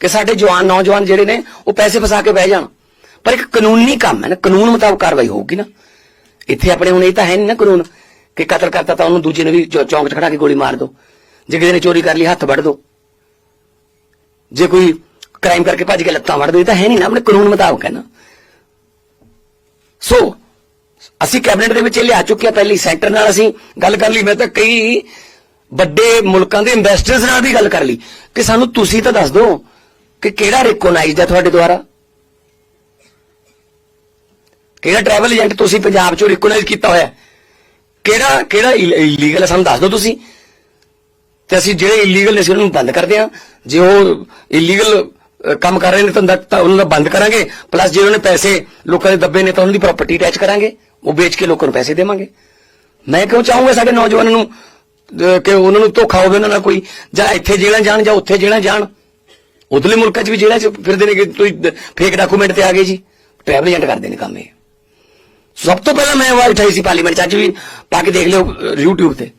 ਕਿ ਸਾਡੇ ਜਵਾਨ, ਨੌਜਵਾਨ ਜਿਹੜੇ ਨੇ, ਉਹ ਪੈਸੇ ਫਸਾ ਕੇ ਬਹਿ ਜਾਣ। ਪਰ ਇੱਕ ਕਾਨੂੰਨੀ ਕੰਮ ਹੈ ਨਾ, ਕਾਨੂੰਨ ਮੁਤਾਬਕ ਕਾਰਵਾਈ ਹੋਊਗੀ ਨਾ। ਇੱਥੇ ਆਪਣੇ ਹੁਣ ਇਹ ਤਾਂ ਹੈ ਨਹੀਂ ਨਾ ਕਾਨੂੰਨ, ਕਿ ਕਤਲ ਕਰਤਾ ਤਾਂ ਉਹਨੂੰ ਦੂਜੇ ਨੂੰ ਵੀ ਚੌਂਕ 'ਚ ਖੜਾ ਕੇ ਗੋਲੀ ਮਾਰ ਦਿਓ ਜੇ ਕਿਸੇ ਨੇ ਚੋਰੀ ਕਰ ਲਈ, ਹੱਥ ਵੱਢ ਦਿਓ ਜੇ ਕੋਈ ਕ੍ਰਾਈਮ ਕਰਕੇ ਭੱਜ ਕੇ ਲੱਤਾਂ ਵੱਢ ਦਿਓ ਤਾਂ ਹੈ ਨਹੀਂ ਨਾ, ਆਪਣੇ ਕਾਨੂੰਨ ਮੁਤਾਬਕ ਹੈ ਨਾ। ਸੋ, ਅਸੀਂ ਕੈਬਨਿਟ ਦੇ ਵਿੱਚ ਇਹ ਲਿਆ ਚੁੱਕੇ ਆ ਪਹਿਲੀ ਸੈਂਟਰ ਨਾਲ ਅਸੀਂ ਗੱਲ ਕਰ ਲਈ। ਮੈਂ ਤਾਂ ਕਈ ਵੱਡੇ ਮੁਲਕਾਂ ਦੇ ਇਨਵੈਸਟਰਸ ਨਾਲ ਵੀ ਗੱਲ ਕਰ ਲਈ। ਕਿ ਸਾਨੂੰ ਤੁਸੀਂ ਤਾਂ ਦੱਸ ਦਿਓ ਕਿ ਕਿਹੜਾ ਰੈਕੋਗਨਾਈਜ਼ਡ ਹੈ ਤੁਹਾਡੇ ਦੁਆਰਾ? ਕਿਹੜਾ ਟਰੈਵਲ ਏਜੰਟ ਤੁਸੀਂ ਪੰਜਾਬ ਚੋਂ ਰੈਕੋਗਨਾਈਜ਼ ਕੀਤਾ ਹੋਇਆ ਹੈ? ਕਿਹੜਾ ਕਿਹੜਾ ਇਲੀਗਲ ਹੈ? ਸਾਨੂੰ ਦੱਸ ਦਿਓ ਤੁਸੀਂ। ਤੇ ਅਸੀਂ ਜਿਹੜੇ ਇਲੀਗਲ ਨੇ ਅਸੀਂ ਉਹਨਾਂ ਨੂੰ ਬੰਦ ਕਰਦੇ ਹਾਂ। ਜੇ ਉਹ ਇਲੀਗਲ ਕੰਮ ਕਰ ਰਹੇ ਨੇ ਤਾਂ ਉਹਨਾਂ ਦਾ ਬੰਦ ਕਰਾਂਗੇ। ਪਲੱਸ ਜੇ ਉਹਨਾਂ ਨੇ ਪੈਸੇ ਲੋਕਾਂ ਦੇ ਦੱਬੇ ਨੇ ਤਾਂ ਉਹਨਾਂ ਦੀ ਪ੍ਰਾਪਰਟੀ ਅਟੈਚ ਕਰਾਂਗੇ। ਉਹ ਵੇਚ ਕੇ ਲੋਕਾਂ ਨੂੰ ਪੈਸੇ ਦੇਵਾਂਗੇ। ਮੈਂ ਕਿਉਂ ਚਾਹੂੰਗਾ ਸਾਡੇ ਨੌਜਵਾਨਾਂ ਨੂੰ ਕਿ ਉਹਨਾਂ ਨੂੰ ਧੋਖਾ ਹੋਵੇ ਉਹਨਾਂ ਨਾਲ ਕੋਈ? ਜਾਂ ਇੱਥੇ ਜੇਲ੍ਹਾਂ ਜਾਣ ਜਾਂ ਉੱਥੇ ਜੇਲ੍ਹਾਂ ਜਾਣ? ਉਧਰਲੇ ਮੁਲਕਾਂ 'ਚ ਵੀ ਜੇਲ੍ਹਾਂ 'ਚ ਫਿਰਦੇ ਨੇ ਕਿ ਤੁਸੀਂ ਫੇਕ ਡਾਕੂਮੈਂਟ ਤੇ ਆ ਗਏ ਜੀ। ਟਰੈਵਲ ਏਜੰਟ ਕਰਦੇ ਨੇ ਕੰਮ ਇਹ। ਸਭ ਤੋਂ ਪਹਿਲਾਂ ਮੈਂ ਆਵਾਜ਼ ਉਠਾਈ ਸੀ ਪਾਰਲੀਮੈਂਟ 'ਚ ਅੱਜ ਵੀ ਪਾ ਕੇ ਦੇਖ ਲਿਓ ਅਹ, YouTube ਤੇ।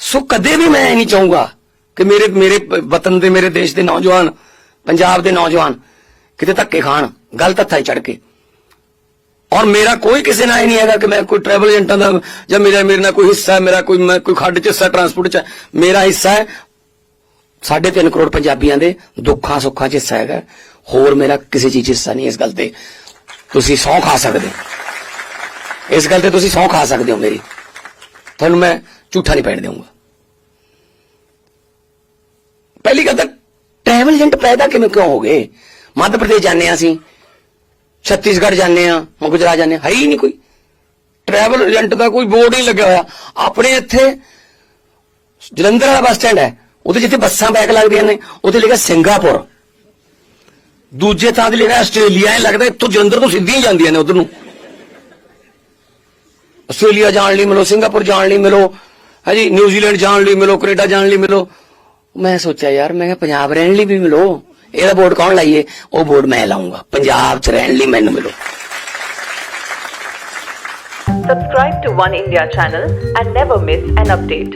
ਸੋ ਕਦੇ ਵੀ ਮੈਂ ਨਹੀਂ ਚਾਹੂੰਗਾ ਕਿ ਮੇਰੇ ਮੇਰੇ ਵਤਨ ਦੇ ਮੇਰੇ ਦੇਸ਼ ਦੇ ਨੌਜਵਾਨ ਪੰਜਾਬ ਦੇ ਨੌਜਵਾਨ ਕਿਤੇ ਧੱਕੇ ਖਾਣ ਗਲਤ ਹੱਥਾਂ 'ਚ ਚੜ ਕੇ। ਔਰ ਮੇਰਾ ਕੋਈ ਕਿਸੇ ਨਾਲ ਇਹ ਨਹੀਂ ਹੈਗਾ ਕਿ ਮੈਂ ਕੋਈ ਟਰੈਵਲ ਏਜੰਟਾਂ ਦਾ ਜਾਂ ਮੇਰਾ ਮੇਰੇ ਨਾਲ ਕੋਈ ਹਿੱਸਾ ਹੈ ਮੇਰਾ ਕੋਈ ਮੈਂ ਕੋਈ ਖੱਡ 'ਚ ਹਿੱਸਾ ਟਰਾਂਸਪੋਰਟ 'ਚ ਮੇਰਾ ਹਿੱਸਾ ਹੈ ਸਾਢੇ ਤਿੰਨ ਕਰੋੜ ਪੰਜਾਬੀਆਂ ਦੇ ਦੁੱਖਾਂ ਸੁੱਖਾਂ 'ਚ ਹਿੱਸਾ ਹੈਗਾ ਹੋਰ ਮੇਰਾ ਕਿਸੇ ਚੀਜ਼ 'ਚ ਹਿੱਸਾ ਨਹੀਂ ਇਸ ਗੱਲ ਤੇ। ਤੁਸੀਂ ਸਹੁੰ ਖਾ ਸਕਦੇ ਇਸ ਗੱਲ ਤੇ ਤੁਸੀਂ ਸਹੁੰ ਖਾ ਸਕਦੇ ਹੋ ਮੇਰੀ। ਤੁਹਾਨੂੰ ਮੈਂ ਝੂਠਾ ਨਹੀਂ ਪੈਣ ਦੇਵਾਂਗਾ ਪਹਿਲੀ ਗੱਲ ਤਾਂ ਟਰੈਵਲ ਏਜੰਟ ਪੈਦਾ ਕਿਵੇਂ ਕਿਉਂ ਹੋ ਗਏ? ਮੱਧ ਪ੍ਰਦੇਸ਼ ਜਾਂਦੇ ਹਾਂ ਅਸੀਂ। ਛੱਤੀਸਗੜ੍ਹ ਜਾਂਦੇ ਆ ਗੁਜਰਾਤ ਜਾਂਦੇ ਹਾਂ। ਹੈ ਹੀ ਨਹੀਂ ਕੋਈ। ਟਰੈਵਲ ਏਜੰਟ ਦਾ ਕੋਈ ਬੋਰਡ ਨਹੀਂ ਲੱਗਿਆ ਹੋਇਆ। ਆਪਣੇ ਇੱਥੇ ਜਲੰਧਰ ਵਾਲਾ ਬੱਸ ਸਟੈਂਡ ਹੈ। ਉਹਦੇ ਜਿੱਥੇ ਬੱਸਾਂ ਬੈਕ ਲੱਗਦੀਆਂ ਨੇ ਉੱਥੇ ਲਿਖਿਆ ਸਿੰਗਾਪੁਰ ਦੂਜੇ ਥਾਂ ਤੇ ਲਿਖਿਆ ਆਸਟ੍ਰੇਲੀਆ ਇਹ ਲੱਗਦਾ ਇੱਥੋਂ ਜਲੰਧਰ ਤੋਂ ਸਿੱਧੀਆਂ ਹੀ ਜਾਂਦੀਆਂ ਨੇ ਉਧਰ ਨੂੰ ਆਸਟ੍ਰੇਲੀਆ ਜਾਣ ਲਈ ਮਿਲੋ ਸਿੰਗਾਪੁਰ ਜਾਣ ਲਈ ਮਿਲੋ ਹਾਂਜੀ ਨਿਊਜ਼ੀਲੈਂਡ ਜਾਣ ਲਈ ਮਿਲੋ ਕੈਨੇਡਾ ਜਾਣ ਲਈ ਮਿਲੋ ਮੈਂ ਸੋਚਿਆ ਯਾਰ ਮੈਂ ਕਿਹਾ ਪੰਜਾਬ ਰਹਿਣ ਲਈ ਵੀ ਮਿਲੋ ਇਹਦਾ ਬੋਰਡ ਕੌਣ ਲਾਈਏ ਉਹ ਬੋਰਡ ਮੈਂ ਲਾਉਂਗਾ ਪੰਜਾਬ 'ਚ ਰਹਿਣ ਲਈ ਮੈਨੂੰ ਮਿਲੋ Subscribe to One India channel and never miss an update.